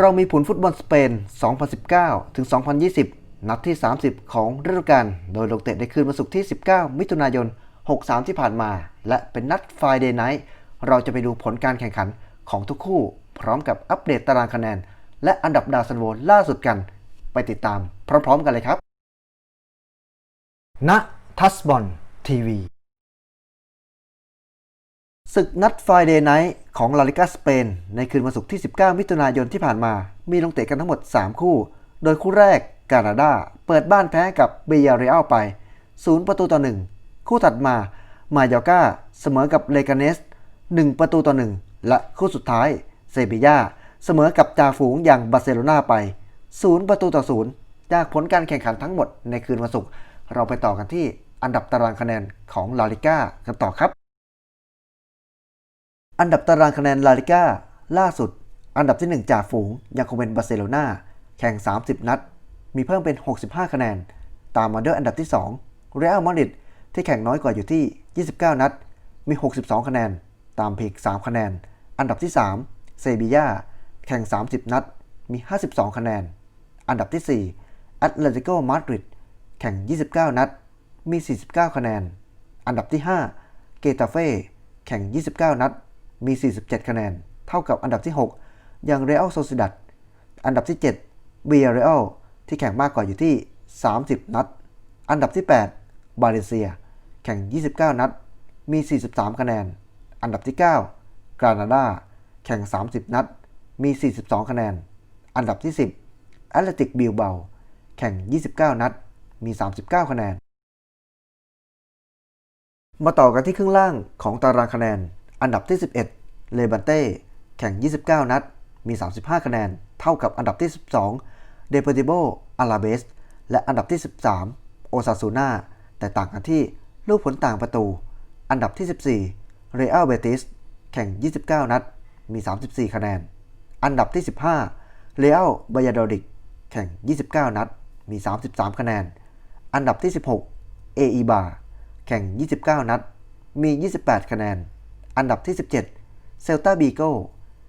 เรามีผลฟุตบอลสเปน 2019 ถึง 2020 นัดที่ 30 ของฤดูกาล โดยลงเตะในคืนวันศุกร์ที่ 19 มิถุนายน 63 ที่ผ่านมา และเป็นนัด Friday Night เราจะไปดูผลการแข่งขันของทุกคู่ พร้อมกับอัปเดตตารางคะแนน และอันดับดาวซันโวล่าสุดกัน ไปติดตามพร้อมๆกันเลยครับณทัสบอลทีวี ศึกนัด Friday Night ของลาลิกาสเปน ในคืนวันศุกร์ที่ 19 มิถุนายนที่ผ่านมา มีลงเตะกันทั้งหมด 3 คู่ โดยคู่แรกกานาดาเปิดบ้านแพ้กับเบียเรอัลไป 0 ประตูต่อ 1 คู่ถัดมา มายอกาเสมอกับเลกาเนส 1 ประตูต่อ 1 และคู่สุดท้ายเซบียาเสมอกับจาฝูงอย่างบาร์เซโลนาไป 0 ประตูต่อ 0 จากผลการแข่งขันทั้งหมดในคืนวันศุกร์เราไปต่อกันที่อันดับตารางคะแนนของลาลิก้ากันต่อครับ อันดับตารางคะแนนลาลิก้าล่าสุด อันดับที่ 1จ่าฝูงยังคงเป็นบาร์เซโลนาแข่ง 30 นัด มีเพิ่มเป็น 65 คะแนน ตามมาด้วยอันดับที่ 2 เรอัลมาดริดที่แข่งน้อยกว่าอยู่ที่ 29 นัด มี 62 คะแนน ตามเพียง3คะแนน อันดับที่ 3 เซบียาแข่ง 30 นัด มี 52 คะแนน อันดับที่ 4 แอตเลติโกมาดริดแข่ง 29 นัด มี 49 คะแนน อันดับที่ 5 เกตาเฟ่แข่ง 29 นัด มี 47 คะแนน เท่ากับอันดับที่ 6 อย่างเรอัลโซซิดัดอันดับที่ 7 เบียเรอัลที่แข่งมากกว่าอยู่ที่ 30 นัด อันดับที่ 8 บาเลเซีย แข่ง 29 นัด มี 43 คะแนน อันดับที่ 9 กรานาดา แข่ง 30 นัด มี 42 คะแนน อันดับที่ 10 แอตเลติกบิลเบา แข่ง 29 นัด มี 39 คะแนน มาต่อกันที่ครึ่งล่างของตารางคะแนน อันดับที่ 11 เลบันเต้แข่ง 29 นัด มี 35 คะแนน เท่ากับอันดับที่ 12 เดปติโบอาราเบส และอันดับที่ 13 โอซาซูนาแต่ต่างกันที่ลูกผลต่างประตู อันดับที่ 14 เรอัลเบติส แข่ง 29 นัด มี 34 คะแนน อันดับที่ 15 เรอัลบายาโดดิก แข่ง 29 นัด มี 33 คะแนน อันดับที่ 16 เออีบา แข่ง 29 นัด มี 28 คะแนน อันดับที่ 17 เซลตาบีโก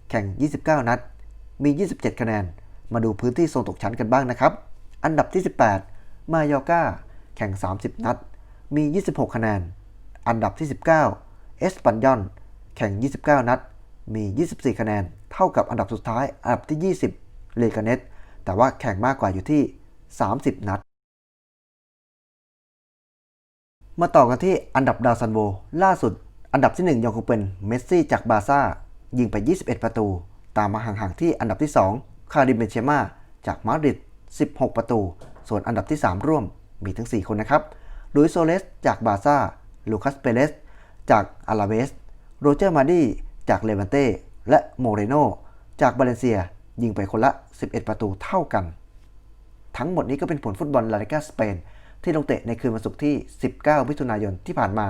แข่ง 29 นัด มี 27 คะแนน มาดูพื้นที่โซนตกชั้นกันบ้างนะครับ อันดับที่ 18 มายอกาแข่ง 30 นัด มี 26 คะแนน อันดับที่ 19 เอสปันยอน แข่ง 29 นัด มี 24 คะแนน เท่ากับอันดับสุดท้าย อันดับที่ 20 เลกาเนตแต่ว่าแข่งมากกว่าอยู่ที่ 30 นัด มาต่อกันที่อันดับดาวซันโวล่าสุด อันดับที่1ยังคงเป็นเมสซี่จากบาร์ซ่า ยิงไป 21 ประตู ตามมาห่างๆที่อันดับที่ 2 คาริมเบนเชม่าจากมาดริด 16 ประตู ส่วนอันดับที่ 3 ร่วมมีทั้ง 4 คนนะครับลุยโซเลสจากบาร์ซ่า ลูคัสเปเรสจากอาราเบส โรเจอร์มาดีจากเลวันเต้ และโมเรโนจากบาเลนเซีย ยิงไปคนละ 11 ประตูเท่ากัน ทั้งหมดนี้ก็เป็นผลฟุตบอลลาลิกาสเปนที่ลงเตะในคืนวันศุกร์ที่ 19 มิถุนายนที่ผ่านมา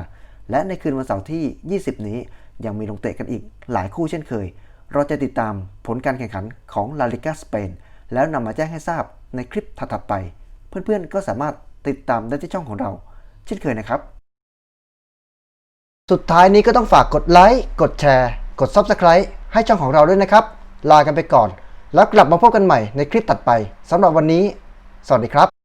และในคืนวันเสาร์ที่ 20 นี้ยังมีลงเตะกันอีกหลายคู่เช่นเคย เราจะติดตามผลการแข่งขันของลาลิกาสเปนแล้วนำมาแจ้งให้ทราบในคลิปถัดๆไป เพื่อนๆก็สามารถติดตามได้ที่ช่องของเรา เช่นเคยนะครับ สุดท้ายนี้ก็ต้องฝากกดไลค์กดแชร์กด Subscribe ให้ช่องของเราด้วยนะครับ ลากันไปก่อน แล้วกลับมาพบกันใหม่ในคลิปถัดไปสำหรับวันนี้ สวัสดีครับ